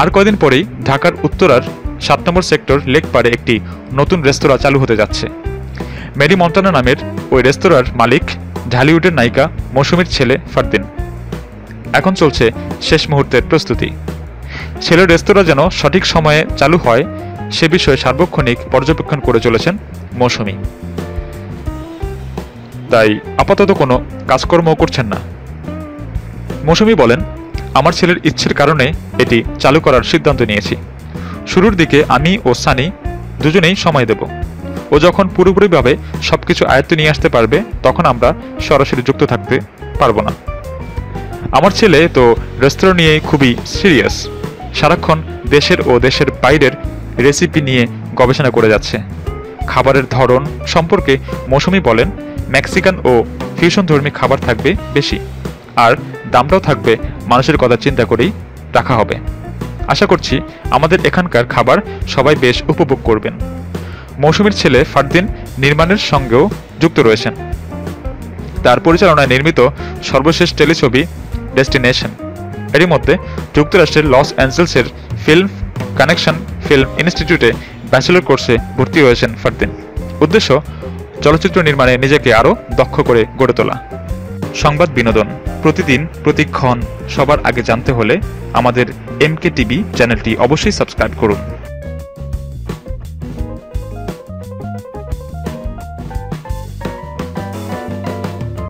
আর কয়দিন পরেই ঢাকার উত্তরার সাত নম্বর সেক্টর লেক পারে একটি নতুন রেস্তোরাঁ চালু হতে যাচ্ছে। মেরি মন্টানা নামের ওই রেস্তোরাঁর মালিক ঢালিউডের নায়িকা মৌসুমীর ছেলে ফারদিন। এখন চলছে শেষ মুহূর্তের প্রস্তুতি। ছেলের রেস্তোরাঁ যেন সঠিক সময়ে চালু হয়, সে বিষয়ে সার্বক্ষণিক পর্যবেক্ষণ করে চলেছেন মৌসুমী। তাই আপাতত কোনো কাজকর্মও করছেন না। মৌসুমী বলেন আমার ছেলের ইচ্ছের কারণে এটি চালু করার সিদ্ধান্ত নিয়েছি। শুরুর দিকে আমি ও সানি দুজনেই সময় দেব। ও যখন পুরোপুরিভাবে সবকিছু আয়ত্তে নিয়ে আসতে পারবে, তখন আমরা সরাসরি যুক্ত থাকতে পারব না। আমার ছেলে তো রেস্তোরাঁ নিয়ে খুবই সিরিয়াস। সারাক্ষণ দেশের ও দেশের বাইরের রেসিপি নিয়ে গবেষণা করে যাচ্ছে। খাবারের ধরন সম্পর্কে মৌসুমি বলেন, মেক্সিকান ও ফিউশন ধর্মী খাবার থাকবে বেশি। আর দামটাও থাকবে, মানুষের কথা চিন্তা করেই রাখা হবে। আশা করছি আমাদের এখানকার খাবার সবাই বেশ উপভোগ করবেন। মৌসুমীর ছেলে ফারদিন নির্মাণের সঙ্গেও যুক্ত রয়েছেন। তার পরিচালনায় নির্মিত সর্বশেষ টেলিছবি ডেস্টিনেশন। এরই মধ্যে যুক্তরাষ্ট্রের লস অ্যাঞ্জেলসের ফিল্ম কানেকশন ফিল্ম ইনস্টিটিউটে ব্যাচেলর কোর্সে ভর্তি হয়েছেন ফারদিন। উদ্দেশ্য চলচ্চিত্র নির্মাণে নিজেকে আরও দক্ষ করে গড়ে তোলা। সংবাদ বিনোদন। প্রতিদিন, প্রতিক্ষণ সবার আগে জানতে হলে আমাদের এমকে টিভি চ্যানেলটি অবশ্যই সাবস্ক্রাইব করুন।